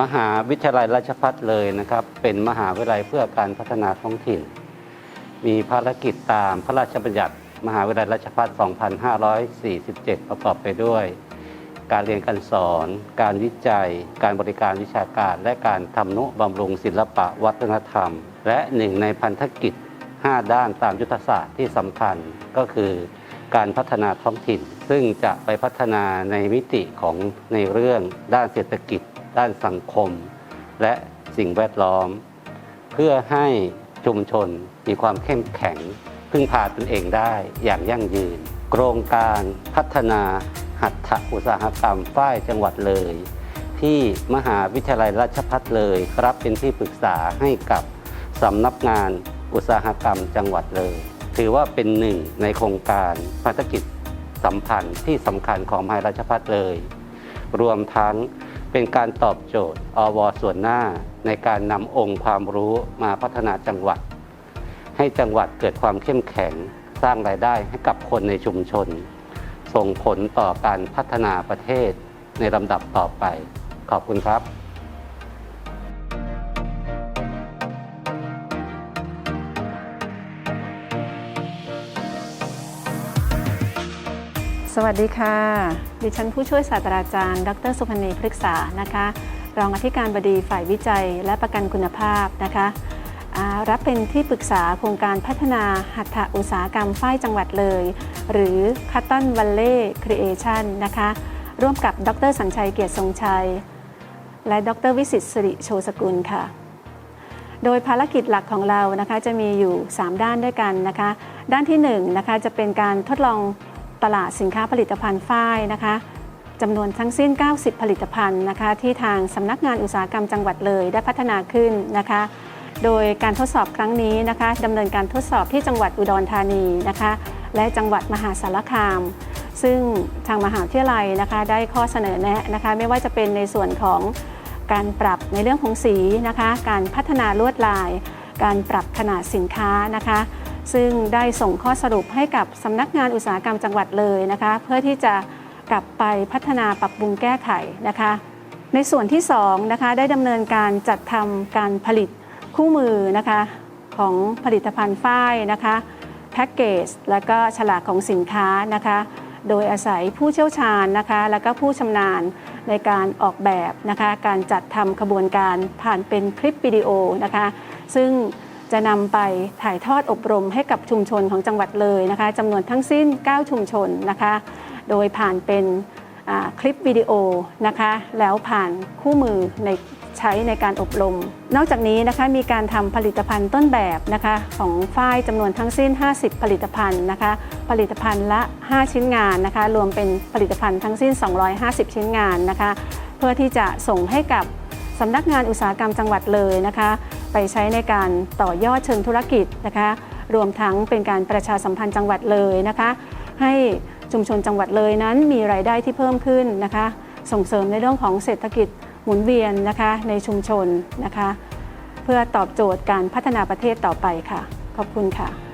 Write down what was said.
มหาวิทยาลัยราชภัฏเลยนะครับ เป็นมหาวิทยาลัยเพื่อการพัฒนาท้องถิ่น มีภารกิจตามพระราชบัญญัติ มหาวิทยาลัยราชภัฏ2547 ประกอบไปด้วย การเรียนการสอน การวิจัย การบริการวิชาการ และการทำนุบำรุงศิลปะวัฒนธรรม และหนึ่งในพันธกิจ 5 ด้านตามยุทธศาสตร์ที่สำคัญก็คือการพัฒนาท้องถิ่น ซึ่งจะไปพัฒนาในมิติของในเรื่องด้านเศรษฐกิจ ด้านสังคม และสิ่งแวดล้อม เพื่อให้ชุมชนมีความเข้มแข็ง พึ่งพาตนเองได้อย่างยั่งยืน โครงการพัฒนาหัตถอุตสาหกรรมฝ้ายจังหวัดเลย ที่มหาวิทยาลัยราชภัฏเลยรับเป็นที่ปรึกษาให้กับสำนักงานอุตสาหกรรมจังหวัดเลย ถือว่าเป็นหนึ่งในโครงการภารกิจสัมพันธ์ที่สำคัญของมหาราชภัฏเลย รวมทั้ง เป็นการตอบโจทย์อวส่วนหน้าในการนำองค์ความรู้มาพัฒนาจังหวัด ให้จังหวัดเกิดความเข้มแข็งสร้างรายได้ให้กับคนในชุมชน ส่งผลต่อการพัฒนาประเทศในลำดับต่อไป ขอบคุณครับ สวัสดีค่ะ ดิฉันผู้ช่วยศาสตราจารย์ ดรสุพนีพฤกษานะคะ รองอธิการบดีฝ่ายวิจัยและประกันคุณภาพนะคะรับเป็นที่ปรึกษาโครงการพัฒนาหัตถอุตสาหกรรมฝ้ายจังหวัดเลย หรือ Cotton Valley Creation นะคะ ร่วมกับดรสัญชัยเกียรติทรงชัย และดรวิสิตสิริโชสกุลค่ะ โดยภารกิจหลักของเรานะคะจะมีอยู่ 3 ด้านด้วยกันนะคะ ด้านที่1นงนะคะจะเป็นการทดลอง ตลาดสินค้าผลิตภัณฑ์ฝ้ายนะคะจำนวนทั้งสิ้น 90 ผลิตภัณฑ์นะคะ ที่ทางสำนักงานอุตสาหกรรมจังหวัดเลยได้พัฒนาขึ้นนะคะ โดยการทดสอบครั้งนี้นะคะดำเนินการทดสอบที่จังหวัดอุดรธานีนะคะ และจังหวัดมหาสารคาม ซึ่งทางมหาวิทยาลัยนะคะ ได้ข้อเสนอแนะนะคะ ไม่ว่าจะเป็นในส่วนของการปรับในเรื่องของสีนะคะ การพัฒนาลวดลาย การปรับขนาดสินค้านะคะ ซึ่งได้ส่งข้อสรุปให้กับสำนักงานอุตสาหกรรมจังหวัดเลยนะคะ เพื่อที่จะกลับไปพัฒนาปรับปรุงแก้ไขนะคะ ในส่วนที่2นะคะได้ดำเนินการจัดทำการผลิตคู่มือนะคะของผลิตภัณฑ์ฝ้ายนะคะแพ็กเกจและก็ฉลากของสินค้านะคะ โดยอาศัยผู้เชี่ยวชาญนะคะ แล้วก็ผู้ชำนาญในการออกแบบนะคะ การจัดทำขบวนการผ่านเป็นคลิปวิดีโอนะคะ ซึ่ง จะนำไปถ่ายทอดอบรมให้กับชุมชนของจังหวัดเลยนะคะจำนวนทั้งสิ้น 9 ชุมชนนะคะ โดยผ่านเป็นคลิปวิดีโอนะคะ แล้วผ่านคู่มือในใช้ในการอบรม นอกจากนี้นะคะมีการทำผลิตภัณฑ์ต้นแบบนะคะของฝ้ายจำนวนทั้งสิ้น 50 ผลิตภัณฑ์นะคะ ผลิตภัณฑ์ละ 5 ชิ้นงานนะคะ รวมเป็นผลิตภัณฑ์ทั้งสิ้น 250 ชิ้นงานนะคะ เพื่อที่จะส่งให้กับสำนักงานอุตสาหกรรมจังหวัดเลยนะคะ ไปใช้ในการต่อยอดเชิงธุรกิจนะคะ รวมทั้งเป็นการประชาสัมพันธ์จังหวัดเลยนะคะ ให้ชุมชนจังหวัดเลยนั้นมีรายได้ที่เพิ่มขึ้นนะคะ ส่งเสริมในเรื่องของเศรษฐกิจหมุนเวียนนะคะในชุมชนนะคะ เพื่อตอบโจทย์การพัฒนาประเทศต่อไปค่ะ ขอบคุณค่ะ